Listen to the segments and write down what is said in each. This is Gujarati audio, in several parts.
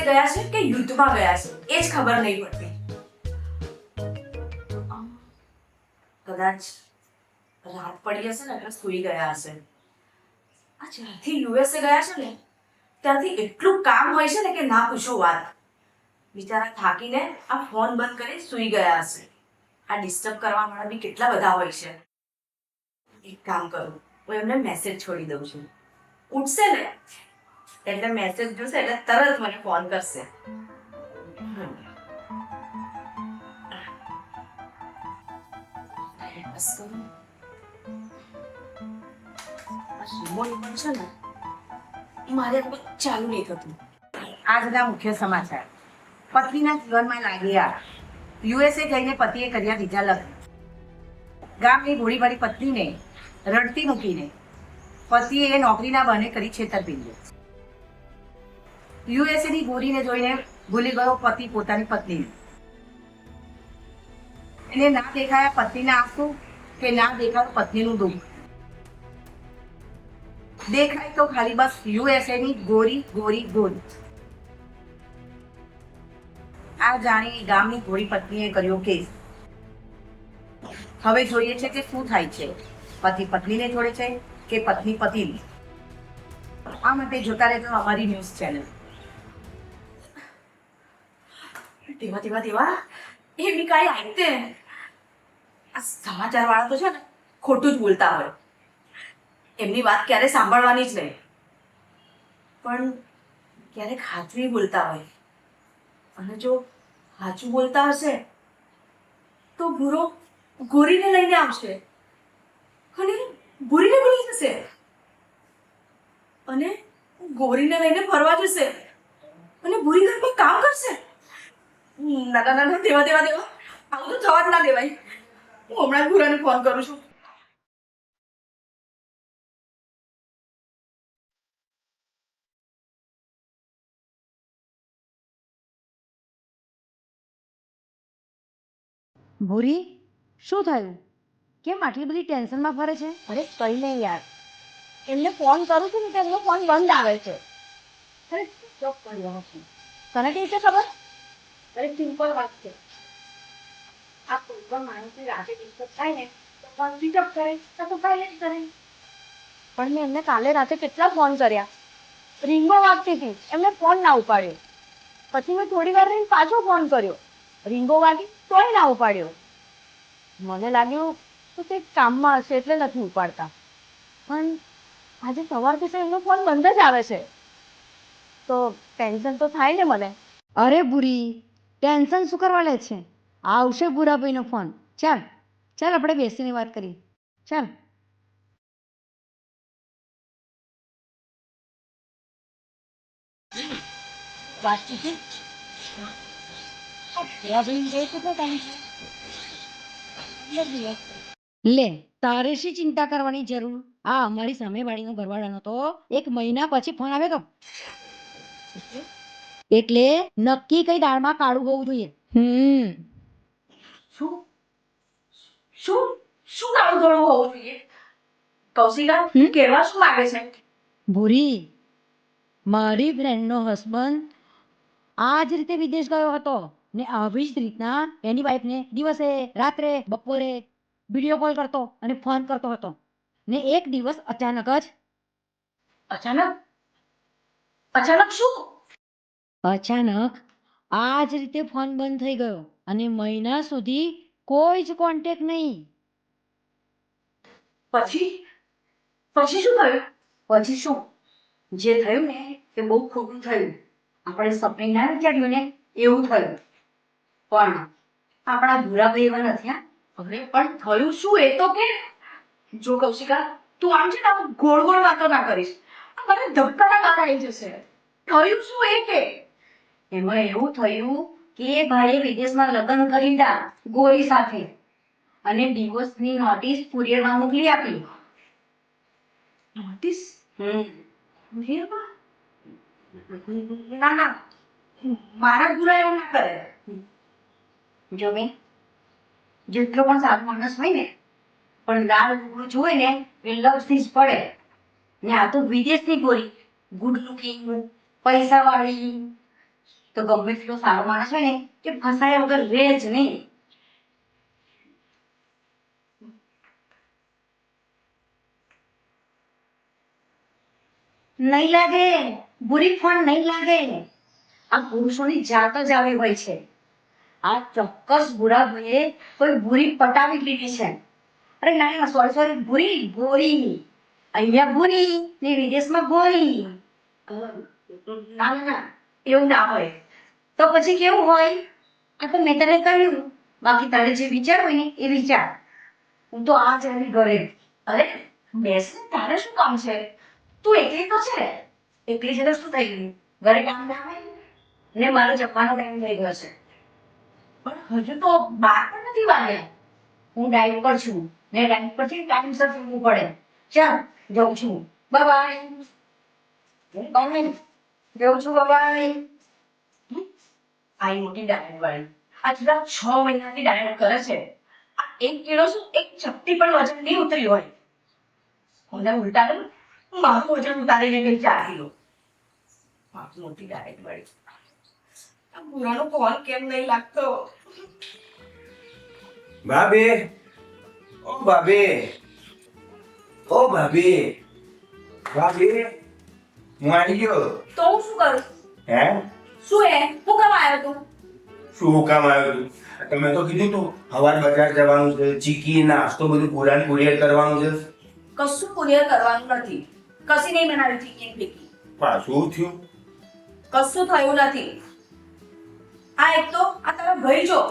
યુએસએ ગયા છે કે યુદ્ધમાં ગયા છે? એ જ ખબર નહીં પડતી. કદાચ રાત પડી હશે ને એટલે સૂઈ ગયા હશે. આ જ્યારથી યુએસએ ગયા છે ને ત્યારથી એટલું કામ હોય છે ને કે ના પૂછો વાત. બિચારા થાકીને આ ફોન બંધ કરી સૂઈ ગયા હશે. આ ડિસ્ટર્બ કરવા વાળા બી કેટલા બધા હોય છે. એક કામ કરું, હું એમને મેસેજ છોડી દઉં છું. ઉઠશે ને એટલે મેસેજ જોશે એટલે તરત મને ફોન કરશે. આ મારે ચાલુ નહીં થતું આજના મુખ્ય સમાચાર. પત્નીના જીવનમાં લાગ્યા યુએસએ જઈને પતિએ કર્યા બીજા લગ્ન. ગામની ભોળીભાળી પત્નીને રડતી મૂકીને પતિએ નોકરીના બહાને કરી છેતરપિંડી. યુએસએની ગોરીને જોઈને ભૂલી ગયો પતિ પોતાની પત્નીને એને ના દેખાયા પત્નીના આંસુ કે ના દેખાયું પત્નીનું દુઃખ? દેખાય તો ખાલી બસ યુએસએની ગોરી ગોરી ગોરી. આ જાણી ગામની ગોરી પત્નીએ કર્યો કેસ. હવે જોઈએ છે કે શું થાય છે. પતિ પત્નીને જોડે છે કે પત્ની પતિને? આ માટે જોતા રહેજો અમારી ન્યૂઝ ચેનલ. દેવા દેવા એ બી કાંઈ આઈતે આ સમાચાર વાળા તો છે ને ખોટું જ બોલતા હોય. એમની વાત ક્યારે સાંભળવાની જ નહીં. પણ ક્યારેક હાચવી બોલતા હોય. અને જો હાચું બોલતા હશે, તો ભૂરો ગોરીને લઈને આવશે. અને ગોરીને ભૂલી જશે. અને ગોરીને લઈને ફરવા જશે. અને ભૂરી ઘરમાં કામ કરશે. ના ના ના ના દેવા દેવા દેવા. આવું તો થવા જ ના દેવાય. હું હમણાં ભૂરાને ફોન કરું છું. ભૂરી શું થયું? કેમ આટલી બધી ટેન્શનમાં ફરે છે? અરે કઈ નહીં યાર. એમને ફોન કરું છું ને તેમનો ફોન બંધ આવે છે. અરે ચોક પડ્યો છે તને કઈ રીતે ખબર? અરે સિમ્પલ વાત કરે પણ મેં એમને કાલે રાતે કેટલા ફોન કર્યા. રિંગો વાગતી હતી, એમને ફોન ના ઉપાડ્યો. પછી મેં થોડી વાર રહીને પાછો ફોન કર્યો. રિંગો વાગી તોય ના ઉપાડ્યો. મને લાગ્યું તો તે કામમાં હશે એટલે નથી ઉપાડતા. પણ આજે સવારથી એમનો ફોન બંધ જ આવે છે. તો ટેન્શન તો થાય ને મને. અરે ભૂરી ટેન્શન શું કરવા લે છે? આવશે ભૂરાભાઈનો ફોન. ચાલ ચાલ આપણે બેસીને વાત કરીએ. ચાલ. લે તારે શી ચિંતા કરવાની જરૂર? આ અમારી સામે વાળીનો ઘરવાળાનો તો એક મહિના પછી ફોન આવે તો. એટલે નક્કી કઈ દાળમાં કાળું હોવું જોઈએ? હમ. શું? શું? શું કાળું ધોળું હોવું જોઈએ? કૌશિકા હમ? કહેવા શું માંગે છે? ભૂરી. મારી ફ્રેન્ડનો હસબન્ડ આ જ રીતે વિદેશ ગયો હતો ને આવી જ રીતના એની વાઈફને દિવસે રાત્રે બપોરે વીડિયો કોલ કરતો અને ફોન કરતો હતો. ને એક દિવસ અચાનક જ અચાનક? અચાનક શું? અચાનક આ જ રીતે ફોન બંધ થઈ ગયો અને મહિના સુધી કોઈ જ કોન્ટેક્ટ નહીં. પછી? પછી શું થયું? પછી શું? જે થયું ને એ બહુ ખોટું થયું. આપણે સપને ના વિચાર્યું ને એવું થયું. પણ આપણા ભૂરાભાઈ એવા નથી હા અરે પણ થયું શું એ તો કે જો કૌશિકા તું આમ છે ને ગોળ ગોળ વાતો ના કરીશ. મને ધબકારા બહાર આવી જશે. થયું શું એ કે? એમાં એવું થયું કે એ ભાઈએ વિદેશમાં લગ્ન કરી દા ગોરી સાથે અને ડિવોર્સની નોટિસ કુરિયરમાં મોકલી આપી. નોટિસ હમ. ના ના. મારા ગુરા એવું ના કરે. જો બેન જેટલો પણ સારો માણસ હોય ને પણ લાલ લુગડું જોવે ને એ લવથી જ પડે. ને આ તો વિદેશની ગોરી. ગુડ લુકિંગ પૈસા વાળી તો ગમે એટલો સારો માણસ હોય ને, કે ફસાયા વગર રહે જ નહીં. નહીં લાગે, બુરી ફળ નહીં લાગે. આ પુરુષોની જાત જ આવી હોય છે. આ ચોક્કસ બુરા ભાઈએ કોઈ બુરી પટાવી લીધી છે. અરે ના ના સોરી સોરી બુરી, બોરી. અહીંયા બુરી ને વિદેશમાં બોરી. ના ના. એવું ના હોય. તો પછી કેવું હોય? આ તો મેં તને કહ્યું. બાકી તારે જે વિચાર હોય ને એ વિચાર. હું તો આ જવાની ઘરે અરે બેસ ને તારે શું કામ છે? તું એકલી તો છે. એકલી છે તો શું થઈ ગયું? ઘરે કામ ના હોય ને? મારો જમવાનો ટાઈમ થઈ ગયો છે. પણ હજુ તો બાર પણ નથી વાગ્યા હું ડાઈટ પર છું. ને ડાઈટ પરથી ટાઈમસર જમવું પડે. ચાલ, જાઉં છું. બાય બાય કોણ જાઉં છું બાય આઈ મોટી ડાયટ વાળી. આ છેલ્લા છ મહિનાથી ડાયટ કરે છે. આ એક કિલો શું? એક ચપટી પણ વજન નહીં ઉતર્યું હોય. મને ઉલટાડું મારું વજન ઉતારીને ગઈ ચાર કિલો. મોટી ડાયટ વાળી. આ બુરાનો કોલ કેમ નહીં લાગતો? ભાભી. ઓ ભાભી. ઓ ભાભી. ભાભી. હું આવી ગયો? તો હું શું કરું? હે? શું હે હું કામ આવ્યો તું? શું કામ આવ્યો તું? તમે તો કીધું તું હવાર બજાર જવાનું છે ચીકી નાસ્તો બધું પુરાણ કુરિયર કરવાનું છે. કશું કુરિયર કરવાનું નથી. કશી નહીં બનાવી ચીકી પણ શું થયું. કશું થયું નથી. આ એક તો આ તારા ભાઈ જો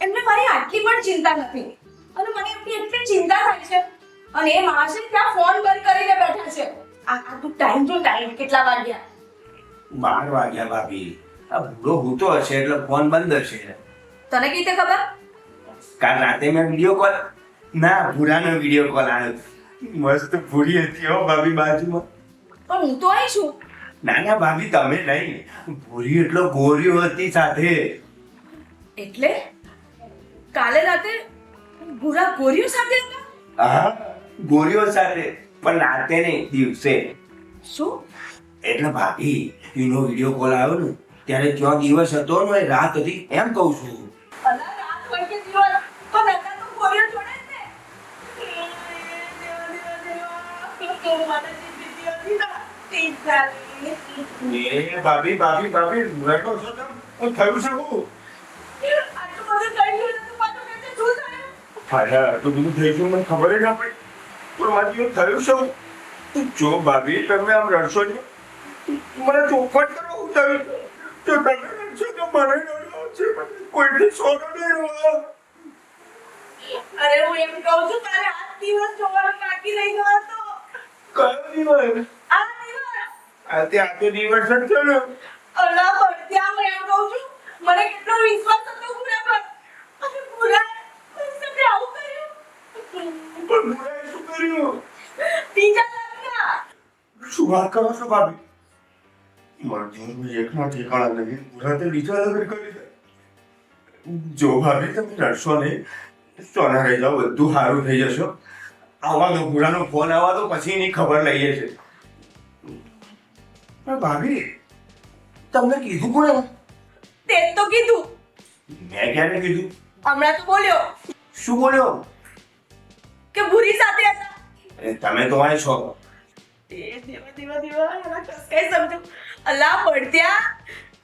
એમને મારી આટલી પણ ચિંતા નથી. અને મને એમની એટલી ચિંતા થાય છે. અને એ માણસે ત્યાં ફોન બંધ કરીને બેઠા છે. આ તું ટાઈમ જો ટાઈમ કેટલા વાગ્યા? બાર વાગ્યા ભાભી આ ભૂરો હૂતો હશે એટલે ફોન બંધ હશે. તને કઈ રીતે ખબર? કાલ રાતે મેં વીડિયો કોલ ના ભૂરાનો વીડિયો કોલ આવ્યો મસ્ત ભૂરી હતી હો ભાભી બાજુમાં. પણ હું તો અહીં છું. ના ના ભાભી તમે નહીં. ભૂરી એટલો ગોર્યો હતી સાથે. એટલે? કાલે રાતે ભૂરા ગોરીઓ સાથે હતા? હા ગોરીઓ સાથે. પણ રાતે નહીં દિવસે. શું? એટલે ભાભી એનો વીડિયો કોલ આવ્યો ને ત્યારે ક્યાં દિવસ હતો ને રાત હતી એમ કહું છું. એ ભાભી ભાભી ભાભી રડો છો તમે થયું છે હું? અરે તો બધું થઈ ગયું મને ખબર જ ના પડી. પણ થયું શું જો ભાભી તમે આમ રડશો ને મને ચોખવટ કરો હું થયું તો તમે રડશો તો મને છે કોઈથી સોનો નહીં અરે હું એમ કહું છું તારે આ દિવસ જોવાનું બાકી રહી ગયો હતો. કયો દિવસ? આ દિવસ. આજે આ તો દિવસ જ છે ને. અલા પણ ત્યાં હું એમ કહું છું મને કેટલો વિશ્વાસ હતો પૂરા પર અને પૂરા મારી આવું કર્યું. પણ કર્યું. બીજા લગ્ન? શું વાત કરો છો ભાભી? મારા જીવનમાં એકના ઠેકાણા નહીં મુરાતે બીજા લગ્ન કરી દે જો ભાભી તમે રડશો નહીં સોના રહી જાઓ બધું સારું થઈ જશો. આવા તો ફોન આવવા તો પછી એની ખબર લઈએ છે પણ ભાભી તમને કીધું કોણે? તે તો કીધું. મેં ક્યારે કીધું? હમણાં તો બોલ્યો. શું બોલ્યો? કે ભૂરી સાથે હતા એ તમે તો અહીં છો એ દેવા દેવા દેવા એના કઈ સમજો અલા પડત્યા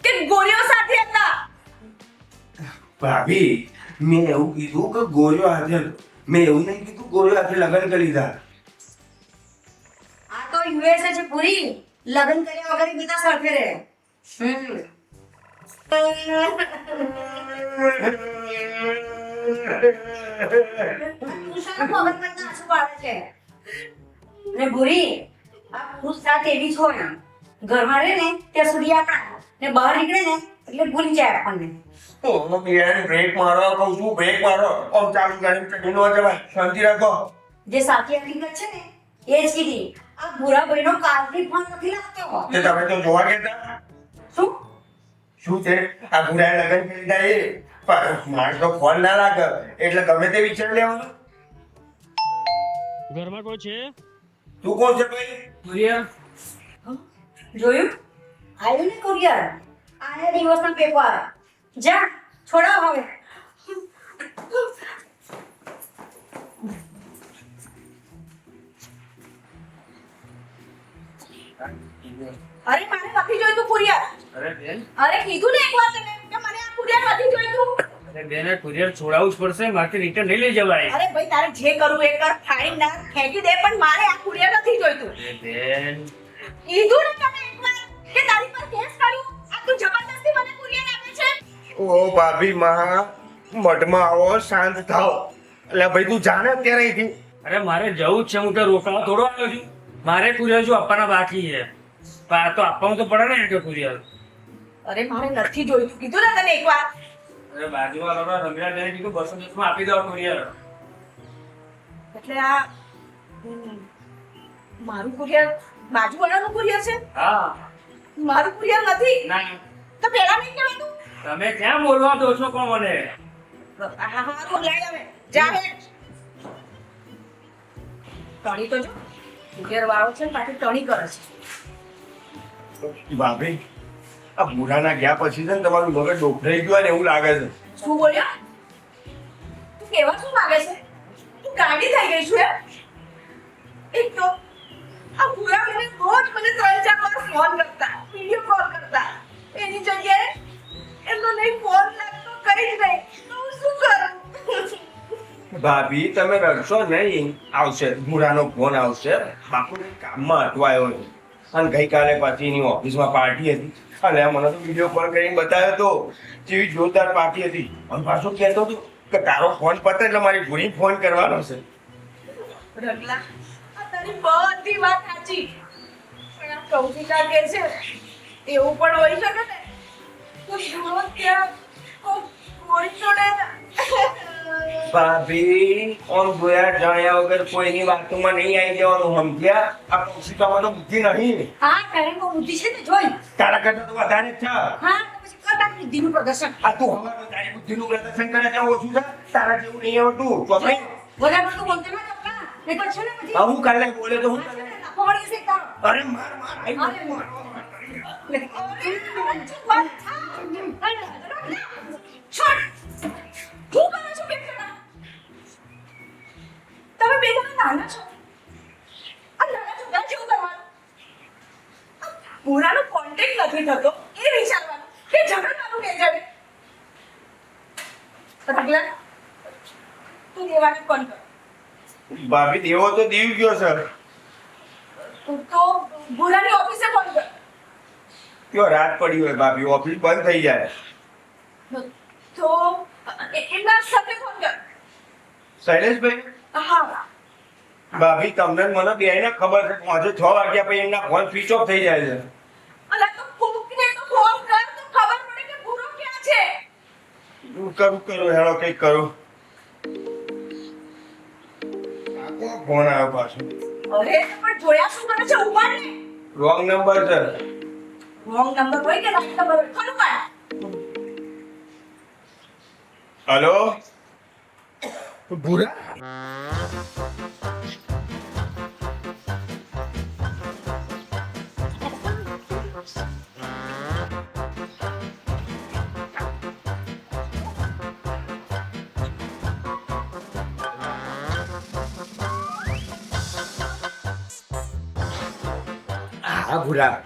કે ગોરીઓ સાથે હતા ભાભી મેં એવું કીધું કે ગોળીઓ હાથે હતો. મેં એવું નહીં કીધું ગોળીઓ હાથે લગ્ન કરી લીધા આ તો યુએસએ છે પૂરી લગ્ન કર્યા વગર બધા સાથે રહે હમ ને ભૂરી આ પુરુષ જાત એવી છો ને ઘરમાં રહે ને ત્યાં સુધી આપણા ને બહાર નીકળે ને એટલે ભૂલી જાય આપણને. ઓ યાર બ્રેક મારો કહું છું બ્રેક મારો. ઓ ચાલુ ગાડી ચડી નો જવાય. શાંતિ રાખો. જે સાચી હકીકત છે ને એ જ કીધી આ ભૂરા ભાઈનો કાલથી ફોન નથી લાગતો. તે તમે તો જોવા ગયા શું? શું છે? આ ભૂરા લગ્ન કરી એ? પણ મારે તો ફોન ના લાગે. એટલે ગમે તે વિચાર લેવાનો. ઘરમાં કોઈ છે? તું કોણ છે ભાઈ? જોયું? આવ્યું ને કુરિયર? આયા દિવસના પેપર. જા છોડાવ હવે. અરે મારે નથી જોઈતું કુરિયર. અરે બેન. અરે કીધું ને એક વાર તને. બેન કુરિયર છોડાવવું જ પડશે મારે રિટર્ન નહીં લઈ જવાય. અરે ભાઈ તારે જે કરવું એ કર ફાઈન ના ફેંકી દે પણ મારે આ કુરિયર નથી જોઈતું. અરે બેન. કીધું ને તને એકવાર કે તારી પર કેસ કર્યું? આ તું જબરદસ્તી મને કુરિયર આપે છે? ઓ ભાભી મહા મઢમાં આવો શાંત થાઓ. એટલે ભાઈ તું જાણે અત્યારે અહીંથી? અરે મારે જવું જ છે હું તો રોકાવા થોડો આવ્યો છું. મારે કુરિયર જો આપવાના બાકી છે. તો આપવાનું તો પડે ને કે કુરિયર. અરે મારે નથી જોઈતું. કીધું ને તને એક વાર અરે બાજુવાળા રમીલા બેન કીધું બસો દસમાં આપી દો કુરિયર. એટલે આ મારું કુરિયર બાજુવાળાનું કુરિયર છે? હા. મારું કુરિયર નથી? ના. તો પેલા નહીં કહેવાનું તમે ક્યાં બોલવા દો છો કોણ મને? હા હા તું લઈ આવે જા હે ટણી તો જો કુરિયર વાળો છે ને પાછી ટણી કરે છે. ભાભી આ બુઢાના ગયા પછી છે ને તમારું મગજ ડોકરાઈ ગયું ને એવું લાગે છે. શું બોલ્યો? તું કેવા શું લાગે છે? તું ગાડી થઈ ગઈ છું એમ? એક તો આ બુરા મને રોજ મને ત્રણ ચાર વાર ફોન કરતા વીડિયો કોલ કરતા. એની જગ્યાએ એમનો નહીં ફોન લાગતો કઈ જ નહીં. તો હું શું કરું? ભાભી તમે રડશો નહીં. આવશે. બુઢાનો ફોન આવશે. બાપુ કામમાં અટવાયો છે અને ગઈકાલે પાછી એની ઓફિસમાં પાર્ટી હતી. અને મને તો વીડિયો કોલ કરીને બતાવ્યો તો જેવી જોરદાર પાર્ટી હતી. અને પાછો કહેતો હતો કે તારો ફોન પતે એટલે મારી ભૂરી ફોન કરવાનો છે. રગલા વાત સાચી. પણ આ કે છે, એવું પણ હોઈ શકે ને? કોઈ જોડે ભાભી ઓમ જોયા જાણ્યા વગર કોઈની વાતોમાં નહીં આવી જવાનું સમજ્યા આ કૌશિકામાં તો બુદ્ધિ નહીં હા તારે બહુ બુદ્ધિ છે ને જોઈ તારા કરતા તો વધારે છે હા પછી કર બુદ્ધિનું પ્રદર્શન આ તું હવારનો તારી બુદ્ધિનું પ્રદર્શન કરે છે ઓછું છે તારા જેવું નહીં આવતું તો ભાઈ વધારે પડતું બોલતો ના કપડા નહીં તો ને પછી હું કાલે બોલે તો હું કાલે લાફો તારો અરે માર માર આઈ માર, માર, માર. તમે બે જણા નાના છો. આ નાના છોકરા જેવું કરવાનું? આ કોન્ટેક્ટ નથી થતો એ વિચારવાનું કે ઝઘડવાનું કે જાણે રગલા તું દેવાને કોણ કર. ભાભી દેવો તો દેવ ગયો સર તું તો ભૂરાની ઓફિસે ફોન કર. કયો રાત પડી હોય ભાભી? ઓફિસ બંધ થઈ જાય. તો એમના સાથે ફોન કર. શૈલેષભાઈ? ભાભી તમને મને બે ને ખબર છે આજે છ વાગ્યા પછી એમના ફોન સ્વિચ ઓફ થઈ જાય છે. અલા તો કોકને તો ફોન કર તો ખબર પડે કે ભૂરો ક્યાં છે. કરું કરું હેડો કંઈક કરું. ફોન આવ્યો પાછો? અરે પણ જોયા શું કરે છે ઉપાડ? ને રોંગ નંબર છે. રોંગ નંબર હોય કે રાઈટ નંબર હોય? ખરું પાડ હલો ભૂરા? હા, ભૂરા.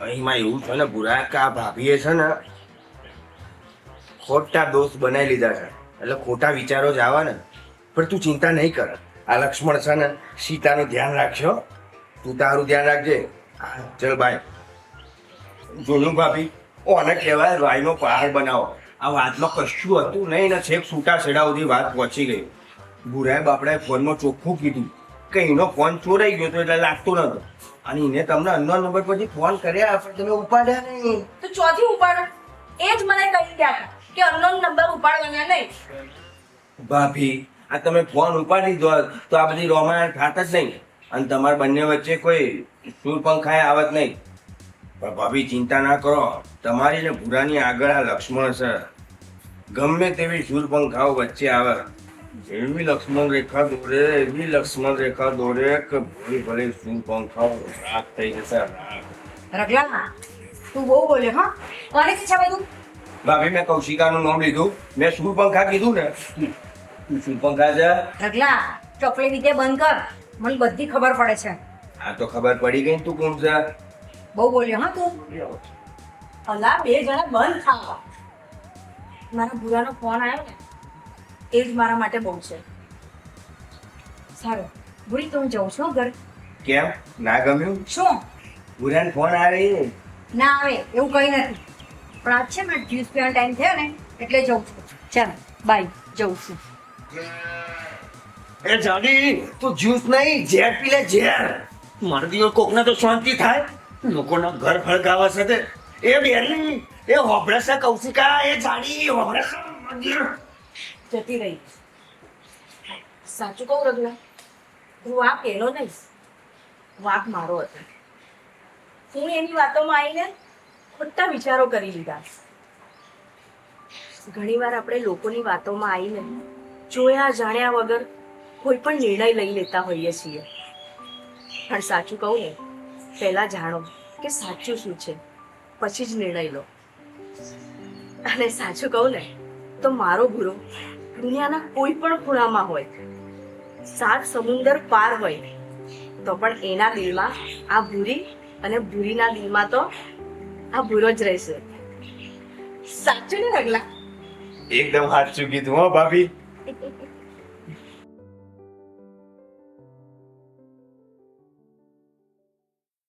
અહીંમાં એવું છે ને, ભૂરા કે આ ભાભીએ છે ને ખોટા દોસ્ત બનાવી લીધા છે. એટલે ખોટા વિચારો જ આવે ને. પણ તું ચિંતા નહીં કર. આ લક્ષ્મણ છે ને, સીતાનું ધ્યાન રાખજો. તું તારું ધ્યાન રાખજે. ચલ, બાય. જોયું ભાભી? ઓને કહેવાય રાયનો પહાડ બનાવો. આ વાતમાં કશું હતું નહીં ને છેક છૂટા છેડા સુધી વાત પહોંચી ગઈ. બુરાએ બાપડાએ ફોનમાં ચોખ્ખું કીધું. કે એનો ફોન ચોરાઈ ગયો તો એટલે લાગતો નતો. અને એને તમને અન્ય નંબર પરથી ફોન કર્યા, પણ તમે ઉપાડ્યા નહીં. તો ચોથી ઉપાડો. એ જ મને કહી ગયા કે અનનોન નંબર ઉપાડવાના ભાભી, આ તમે ફોન ઉપાડી દો તો આ બધી રોમાયણ થાત જ નહીં. અને તમારા બંને વચ્ચે કોઈ સુર પંખાએ આવત નહીં. પણ ભાભી, ચિંતા ના કરો. તમારી ને ભૂરાની આગળ આ લક્ષ્મણ છે. ગમે તેવી સુર પંખાઓ વચ્ચે આવે. એવી લક્ષ્મણ રેખા દોરે, એવી લક્ષ્મણ રેખા દોરે કે ભલે ભલે સુર પંખાઓ થઈ જશે. રાગ રગલા, તું બહુ બોલે, હા? કોને છે બધું? ભાભી મેં કૌશિકાનું નામ લીધું. મેં પંખા કીધું ને તું પંખા છે? ઢગલા ચોકલેટ રીતે બંધ કર. મને બધી ખબર પડે છે. આ તો ખબર પડી ગઈ તું કોણ છે? બહુ બોલ્યો હા તું? અલા બે જણા બંધ થા. મારા ભૂરાનો ફોન આવ્યો ને એ જ મારા માટે બહુ છે. સારું ભૂરી તો હું જઉં છું ઘર. કેમ? ના ગમ્યું? શું? ભૂરાને ફોન આવે? ના આવે એવું કઈ નથી. પણ આજ છે ને જ્યુસ પીવાનો ટાઈમ થયો ને એટલે જઉં છું. ચાલ બાય જઉં છું. એ જાડી તું જ્યુસ નહીં ઝેર પી લે ઝેર. મરદીઓ કોકને તો શાંતિ થાય. લોકોના ઘર ફળગાવા સાથે. તે એ બેરી એ હોબળસા કૌશિકા એ જાડી હોબળે છે જતી રહી. સાચું કહું રઘુલા હું આ પેલો નહીં. વાપ મારો હતો. હું એની વાતોમાં આવીને ખોટા વિચારો કરી લીધા. ઘણીવાર આપણે લોકોની વાતોમાં આવીને જોયા જાણ્યા વગર કોઈ પણ નિર્ણય લઈ લેતા હોઈએ છીએ. પણ સાચું કહું ને, પહેલાં જાણો કે સાચું શું છે, પછી જ નિર્ણય લો. અને સાચું કહું ને, તો મારો ભૂરો દુનિયાના કોઈ પણ ખૂણામાં હોય, સાત સમુંદર પાર હોય, તો પણ એના દિલમાં આ ભૂરી અને ભૂરીના દિલમાં તો આ ભૂરો જ રહેશે. સાચું ને રગલા? એકદમ સાચું કીધું હો ભાભી.